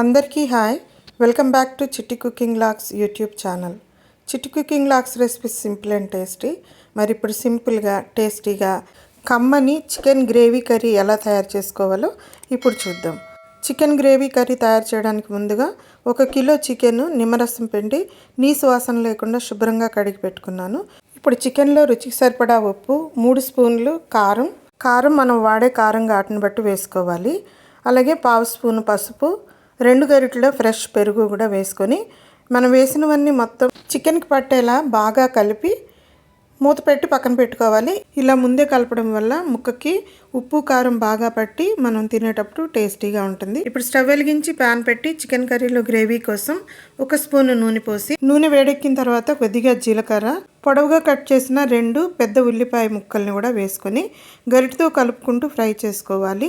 అందరికీ hi. Welcome back to Chitti cooking lux YouTube channel. Chitti cooking lux recipes simple and tasty. మరి ఇప్పుడు సింపుల్గా టేస్టీగా కమ్మని చికెన్ గ్రేవీ కర్రీ ఎలా తయారు చేసుకోవాలో ఇప్పుడు చూద్దాం. చికెన్ గ్రేవీ కర్రీ తయారు చేయడానికి ముందుగా ఒక కిలో చికెన్ నిమ్మరసం పిండి నీసు వాసన లేకుండా శుభ్రంగా కడిగి పెట్టుకున్నాను. ఇప్పుడు చికెన్లో రుచికి సరిపడా ఉప్పు మూడు స్పూన్లు కారం. కారం మనం వాడే కారం ఘాటును బట్టి వేసుకోవాలి. అలాగే పావు స్పూన్ పసుపు రెండు గరిటెల ఫ్రెష్ పెరుగు కూడా వేసుకొని మనం వేసినవన్నీ మొత్తం చికెన్కి పట్టేలా బాగా కలిపి మూత పెట్టి పక్కన పెట్టుకోవాలి. ఇలా ముందే కలపడం వల్ల ముక్కకి ఉప్పు కారం బాగా పట్టి మనం తినేటప్పుడు టేస్టీగా ఉంటుంది. ఇప్పుడు స్టవ్ వెలిగించి ప్యాన్ పెట్టి చికెన్ కర్రీలో గ్రేవీ కోసం ఒక స్పూన్ నూనె పోసి నూనె వేడెక్కిన తర్వాత కొద్దిగా జీలకర్ర పొడవుగా కట్ చేసిన రెండు పెద్ద ఉల్లిపాయ ముక్కల్ని కూడా వేసుకొని గరిటతో కలుపుకుంటూ ఫ్రై చేసుకోవాలి.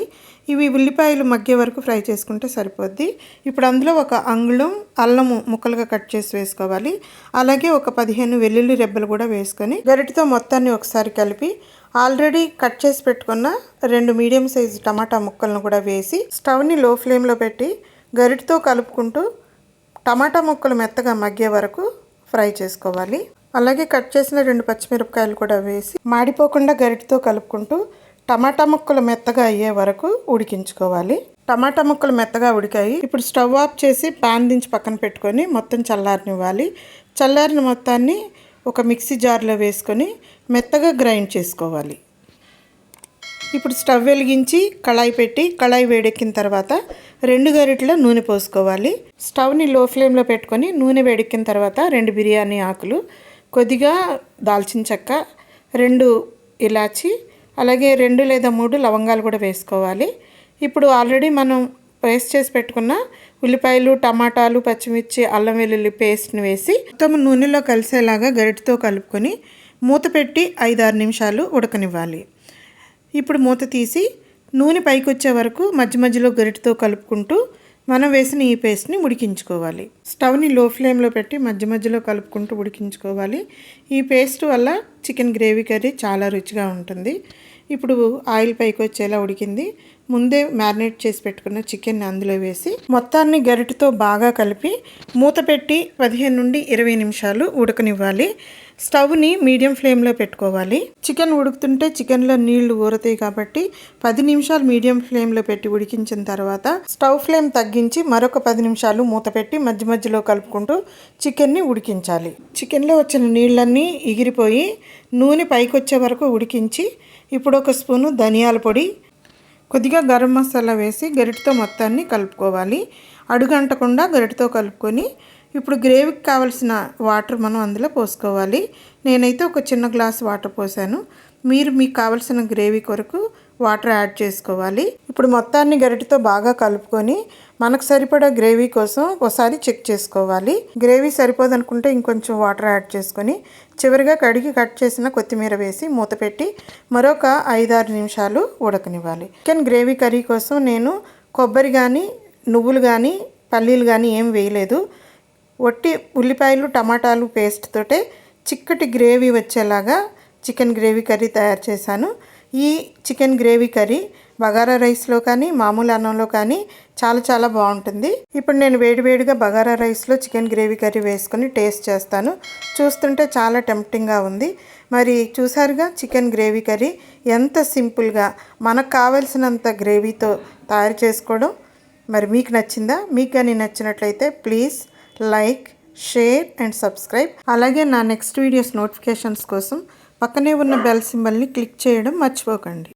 ఇవి ఉల్లిపాయలు మగ్గే వరకు ఫ్రై చేసుకుంటే సరిపోద్ది. ఇప్పుడు అందులో ఒక అంగుళం అల్లము ముక్కలుగా కట్ చేసి వేసుకోవాలి. అలాగే ఒక పదిహేను వెల్లుల్లి రెబ్బలు కూడా వేసుకొని గరిటతో మొత్తాన్ని ఒకసారి కలిపి ఆల్రెడీ కట్ చేసి పెట్టుకున్న రెండు మీడియం సైజు టమాటా ముక్కలను కూడా వేసి స్టవ్ని లో ఫ్లేమ్లో పెట్టి గరిటతో కలుపుకుంటూ టమాటా ముక్కలు మెత్తగా మగ్గే వరకు ఫ్రై చేసుకోవాలి. అలాగే కట్ చేసిన రెండు పచ్చిమిరపకాయలు కూడా వేసి మాడిపోకుండా గరిటతో కలుపుకుంటూ టమాటా ముక్కలు మెత్తగా అయ్యే వరకు ఉడికించుకోవాలి. టమాటా ముక్కలు మెత్తగా ఉడికాయి. ఇప్పుడు స్టవ్ ఆఫ్ చేసి ప్యాన్ దించి పక్కన పెట్టుకొని మొత్తం చల్లారనివ్వాలి. చల్లారిన మొత్తాన్ని ఒక మిక్సీ జార్లో వేసుకొని మెత్తగా గ్రైండ్ చేసుకోవాలి. ఇప్పుడు స్టవ్ వెలిగించి కళాయి పెట్టి కళాయి వేడెక్కిన తర్వాత రెండు గరిటెల నూనె పోసుకోవాలి. స్టవ్ని లో ఫ్లేమ్లో పెట్టుకొని నూనె వేడెక్కిన తర్వాత రెండు బిర్యానీ ఆకులు కొద్దిగా దాల్చిన చెక్క రెండు ఇలాచి అలాగే రెండు లేదా మూడు లవంగాలు కూడా వేసుకోవాలి. ఇప్పుడు ఆల్రెడీ మనం పేస్ట్ చేసి పెట్టుకున్న ఉల్లిపాయలు టమాటాలు పచ్చిమిర్చి అల్లం వెల్లుల్లి పేస్ట్ని వేసి మొత్తం నూనెలో కలిసేలాగా గరిటతో కలుపుకొని మూత పెట్టి ఐదారు నిమిషాలు ఉడకనివ్వాలి. ఇప్పుడు మూత తీసి నూనె పైకి వచ్చే వరకు మధ్య మధ్యలో గరిటతో కలుపుకుంటూ మనం వేసిన ఈ పేస్ట్ని ఉడికించుకోవాలి. స్టవ్ని లో ఫ్లేమ్లో పెట్టి మధ్య మధ్యలో కలుపుకుంటూ ఉడికించుకోవాలి. ఈ పేస్ట్ వల్ల చికెన్ గ్రేవీ కర్రీ చాలా రుచిగా ఉంటుంది. ఇప్పుడు ఆయిల్ పైకి వచ్చేలా ఉడికింది. ముందే మ్యారినేట్ చేసి పెట్టుకున్న చికెన్ అందులో వేసి మొత్తాన్ని గరిటతో బాగా కలిపి మూత పెట్టి పదిహేను నుండి ఇరవై నిమిషాలు ఉడకనివ్వాలి. స్టవ్ని మీడియం ఫ్లేమ్లో పెట్టుకోవాలి. చికెన్ ఉడుకుతుంటే చికెన్లో నీళ్ళు ఊరతాయి కాబట్టి పది నిమిషాలు మీడియం ఫ్లేమ్లో పెట్టి ఉడికించిన తర్వాత స్టవ్ ఫ్లేమ్ తగ్గించి మరొక పది నిమిషాలు మూత పెట్టి మధ్య మధ్యలో కలుపుకుంటూ చికెన్ని ఉడికించాలి. చికెన్లో వచ్చిన నీళ్ళన్నీ ఎగిరిపోయి నూనె పైకి వచ్చే వరకు ఉడికించి ఇప్పుడు ఒక స్పూను ధనియాల పొడి కొద్దిగా గరం మసాలా వేసి గరిటతో మొత్తాన్ని కలుపుకోవాలి. అడుగంటకుండా గరిటతో కలుపుకొని ఇప్పుడు గ్రేవీకి కావలసిన వాటర్ మనం అందులో పోసుకోవాలి. నేనైతే ఒక చిన్న గ్లాస్ వాటర్ పోసాను. మీరు మీకు కావలసిన గ్రేవీ కొరకు వాటర్ యాడ్ చేసుకోవాలి. ఇప్పుడు మొత్తాన్ని గరిటతో బాగా కలుపుకొని మనకు సరిపడా గ్రేవీ కోసం ఒకసారి చెక్ చేసుకోవాలి. గ్రేవీ సరిపోదనుకుంటే ఇంకొంచెం వాటర్ యాడ్ చేసుకొని చివరిగా కడిగి కట్ చేసిన కొత్తిమీర వేసి మూత పెట్టి మరొక ఐదారు నిమిషాలు ఉడకనివ్వాలి. చికెన్ గ్రేవీ కర్రీ కోసం నేను కొబ్బరి కానీ నువ్వులు కానీ పల్లీలు కానీ ఏం వేయలేదు. ఒట్టి ఉల్లిపాయలు టమాటాలు పేస్ట్ తోటే చిక్కటి గ్రేవీ వచ్చేలాగా చికెన్ గ్రేవీ కర్రీ తయారు చేశాను. ఈ చికెన్ గ్రేవీ కర్రీ బగారా రైస్లో కానీ మామూలు అన్నంలో కానీ చాలా చాలా బాగుంటుంది. ఇప్పుడు నేను వేడివేడిగా బగారా రైస్లో చికెన్ గ్రేవీ కర్రీ వేసుకొని టేస్ట్ చేస్తాను. చూస్తుంటే చాలా టెంప్టింగ్గా ఉంది. మరి చూసారుగా చికెన్ గ్రేవీ కర్రీ ఎంత సింపుల్గా మనకు కావలసినంత గ్రేవీతో తయారు చేసుకోవడం. మరి మీకు నచ్చిందా? మీకు కానీ నచ్చినట్లయితే please like share and subscribe. అలాగే నా నెక్స్ట్ వీడియోస్ నోటిఫికేషన్స్ కోసం పక్కనే ఉన్న బెల్ సింబల్ని క్లిక్ చేయడం మర్చిపోకండి.